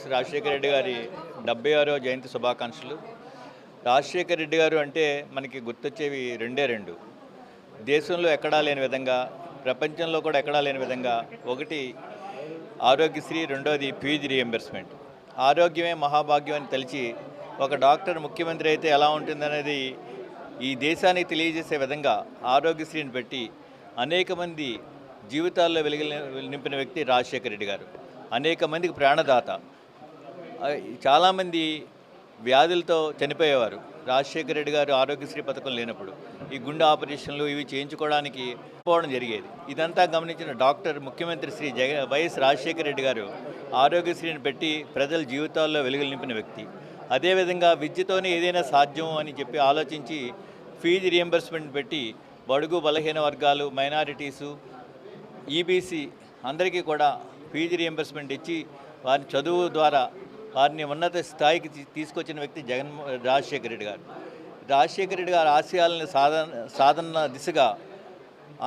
YS Rajasekhara Reddy గారి డెబ్బై ఆరో జయంతి శుభాకాంక్షలు. రాజశేఖర రెడ్డి గారు అంటే మనకి గుర్తొచ్చేవి రెండే రెండు. దేశంలో ఎక్కడా లేని విధంగా ప్రపంచంలో కూడా ఎక్కడా లేని విధంగా ఒకటి ఆరోగ్యశ్రీ రెండోది ఫీజు రియంబర్స్మెంట్. ఆరోగ్యమే మహాభాగ్యం అని తెలిసి ఒక డాక్టర్ ముఖ్యమంత్రి అయితే ఎలా ఉంటుందనేది ఈ దేశానికి తెలియజేసే విధంగా ఆరోగ్యశ్రీని పెట్టి అనేక మంది జీవితాల్లో వెలుగు నింపిన వ్యక్తి రాజశేఖర రెడ్డి గారు. అనేక మందికి ప్రాణదాత. చాలామంది వ్యాధులతో చనిపోయేవారు. రాజశేఖర రెడ్డి గారు ఆరోగ్యశ్రీ పథకం లేనప్పుడు. ఈ గుండె ఆపరేషన్లు ఇవి చేయించుకోవడానికి పోవడం జరిగేది. ఇదంతా గమనించిన డాక్టర్ ముఖ్యమంత్రి శ్రీ జగ వైఎస్ రాజశేఖర రెడ్డి గారు ఆరోగ్యశ్రీని పెట్టి ప్రజల జీవితాల్లో వెలుగులు నింపిన వ్యక్తి. అదేవిధంగా విద్యతోనే ఏదైనా సాధ్యం అని చెప్పి ఆలోచించి ఫీజు రియంబర్స్మెంట్ పెట్టి బడుగు బలహీన వర్గాలు మైనారిటీసు ఈబీసీ అందరికీ కూడా ఫీజు రియంబర్స్మెంట్ ఇచ్చి వారి చదువు ద్వారా వారిని ఉన్నత స్థాయికి తీ- తీసుకొచ్చిన వ్యక్తి జగన్ రాజశేఖర రెడ్డి గారు. రాజశేఖర రెడ్డి గారి ఆశయాలను సాధన సాధన దిశగా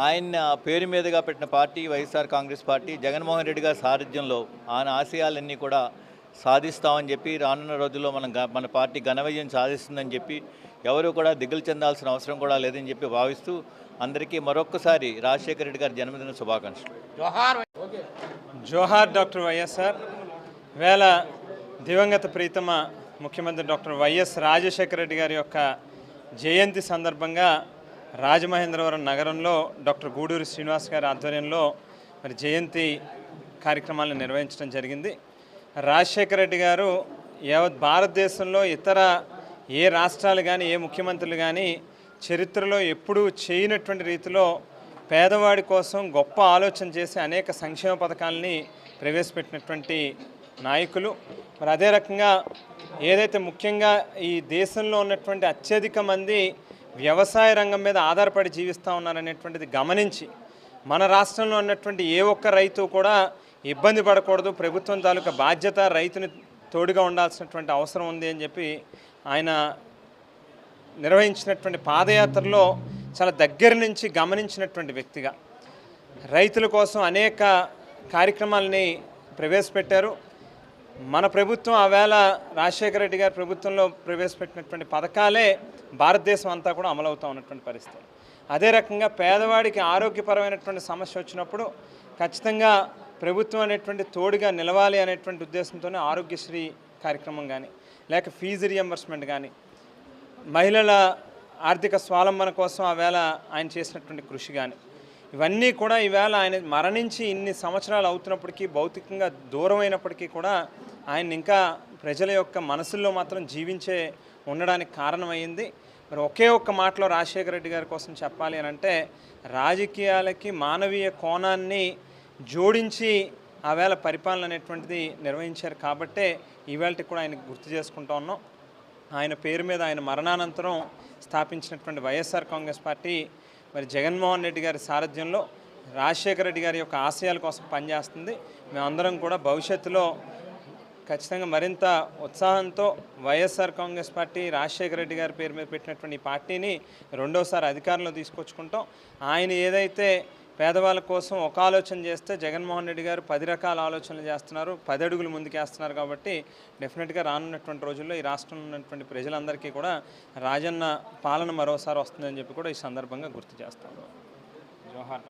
ఆయన పేరు మీదుగా పెట్టిన party YSR Congress party Jaganmohan Reddy గారి సారథ్యంలో ఆయన ఆశయాలన్నీ కూడా సాధిస్తామని చెప్పి రానున్న రోజుల్లో మనం గ- మన పార్టీ ఘన విజయం సాధిస్తుందని చెప్పి ఎవరు కూడా దిగులు చెందాల్సిన అవసరం కూడా లేదని చెప్పి భావిస్తూ అందరికీ మరొక్కసారి రాజశేఖర రెడ్డి గారి జన్మదిన శుభాకాంక్షలు. జోహార్ డాక్టర్ వైఎస్ఆర్. వేళ దివంగత ప్రీతమ ముఖ్యమంత్రి డాక్టర్ వైఎస్ రాజశేఖర రెడ్డి గారి యొక్క జయంతి సందర్భంగా రాజమహేంద్రవరం నగరంలో డాక్టర్ గూడూరు శ్రీనివాస్ గారి ఆధ్వర్యంలో మరి జయంతి కార్యక్రమాలను నిర్వహించడం జరిగింది. రాజశేఖర రెడ్డి గారు యావత్ భారతదేశంలో ఇతర ఏ రాష్ట్రాలు కానీ ఏ ముఖ్యమంత్రులు కానీ చరిత్రలో ఎప్పుడూ చేయనటువంటి రీతిలో పేదవాడి కోసం గొప్ప ఆలోచన చేసి అనేక సంక్షేమ పథకాలని ప్రవేశపెట్టినటువంటి నాయకులు. మరి అదే రకంగా ఏదైతే ముఖ్యంగా ఈ దేశంలో ఉన్నటువంటి అత్యధిక మంది వ్యవసాయ రంగం మీద ఆధారపడి జీవిస్తూ ఉన్నారనేటువంటిది గమనించి మన రాష్ట్రంలో ఉన్నటువంటి ఏ ఒక్క రైతు కూడా ఇబ్బంది పడకూడదు ప్రభుత్వం తాలూకా బాధ్యత రైతుని తోడుగా ఉండాల్సినటువంటి అవసరం ఉంది అని చెప్పి ఆయన నిర్వహించినటువంటి పాదయాత్రలో చాలా దగ్గర నుంచి గమనించినటువంటి వ్యక్తిగా. రైతుల కోసం అనేక కార్యక్రమాలని ప్రవేశపెట్టారు. మన ప్రభుత్వం ఆవేళ రాజశేఖర రెడ్డి గారి ప్రభుత్వంలో ప్రవేశపెట్టినటువంటి పథకాలే భారతదేశం అంతా కూడా అమలవుతూ ఉన్నటువంటి పరిస్థితి. అదే రకంగా పేదవాడికి ఆరోగ్యపరమైనటువంటి సమస్య వచ్చినప్పుడు ఖచ్చితంగా ప్రభుత్వం అనేటువంటి తోడుగా నిలవాలి అనేటువంటి ఉద్దేశంతోనే ఆరోగ్యశ్రీ కార్యక్రమం కానీ లేక ఫీజు రియంబర్స్మెంట్ కానీ మహిళల ఆర్థిక స్వాలంబన కోసం ఆవేళ ఆయన చేసినటువంటి కృషి కానీ ఇవన్నీ కూడా ఈవేళ ఆయన మరణించి ఇన్ని సంవత్సరాలు అవుతున్నప్పటికీ భౌతికంగా దూరం అయినప్పటికీ కూడా ఆయన ఇంకా ప్రజల యొక్క మనసుల్లో మాత్రం జీవించే ఉండడానికి కారణమైంది మరి ఒకే ఒక్క మాటలో రాజశేఖర రెడ్డి గారి కోసం చెప్పాలి అని అంటే రాజకీయాలకి మానవీయ కోణాన్ని జోడించి ఆవేళ పరిపాలన అనేటువంటిది నిర్వహించారు కాబట్టే ఈవేళకి కూడా ఆయన గుర్తు చేసుకుంటా ఉన్నాం. ఆయన పేరు మీద ఆయన మరణానంతరం స్థాపించినటువంటి వైఎస్ఆర్ కాంగ్రెస్ పార్టీ మరి జగన్మోహన్ రెడ్డి గారి సారథ్యంలో రాజశేఖర రెడ్డి గారి యొక్క ఆశయాల కోసం పనిచేస్తుంది. మేమందరం కూడా భవిష్యత్తులో ఖచ్చితంగా మరింత ఉత్సాహంతో YSR Congress party Rajasekhara Reddy గారి పేరు మీద పెట్టినటువంటి ఈ పార్టీని రెండోసారి అధికారంలో తీసుకొచ్చుకుంటాం. ఆయన ఏదైతే పేదవాళ్ళ కోసం ఒక ఆలోచన చేస్తే జగన్మోహన్ రెడ్డి గారు పది రకాల ఆలోచనలు చేస్తున్నారు. పది అడుగులు ముందుకేస్తున్నారు కాబట్టి డెఫినెట్గా రానున్నటువంటి రోజుల్లో ఈ రాష్ట్రంలో ఉన్నటువంటి ప్రజలందరికీ కూడా రాజన్న పాలన మరోసారి వస్తుందని చెప్పి కూడా ఈ సందర్భంగా గుర్తు చేస్తాను. జోహార్.